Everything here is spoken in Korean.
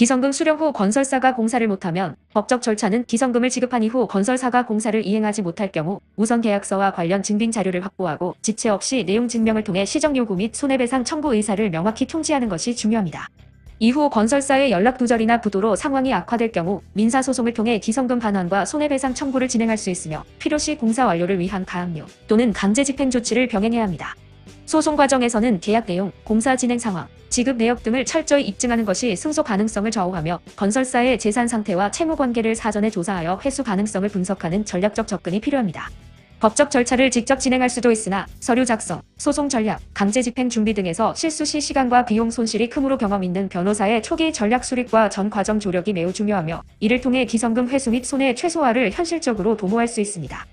기성금 수령 후 건설사가 공사를 못하면 법적 절차는 기성금을 지급한 이후 건설사가 공사를 이행하지 못할 경우 우선 계약서와 관련 증빙 자료를 확보하고 지체 없이 내용 증명을 통해 시정 요구 및 손해배상 청구 의사를 명확히 통지하는 것이 중요합니다. 이후 건설사의 연락 두절이나 부도로 상황이 악화될 경우 민사소송을 통해 기성금 반환과 손해배상 청구를 진행할 수 있으며 필요시 공사 완료를 위한 가압류 또는 강제 집행 조치를 병행해야 합니다. 소송 과정에서는 계약 내용, 공사 진행 상황, 지급 내역 등을 철저히 입증하는 것이 승소 가능성을 좌우하며 건설사의 재산 상태와 채무 관계를 사전에 조사하여 회수 가능성을 분석하는 전략적 접근이 필요합니다. 법적 절차를 직접 진행할 수도 있으나 서류 작성, 소송 전략, 강제 집행 준비 등에서 실수 시 시간과 비용 손실이 크므로 경험 있는 변호사의 초기 전략 수립과 전 과정 조력이 매우 중요하며 이를 통해 기성금 회수 및 손해 최소화를 현실적으로 도모할 수 있습니다.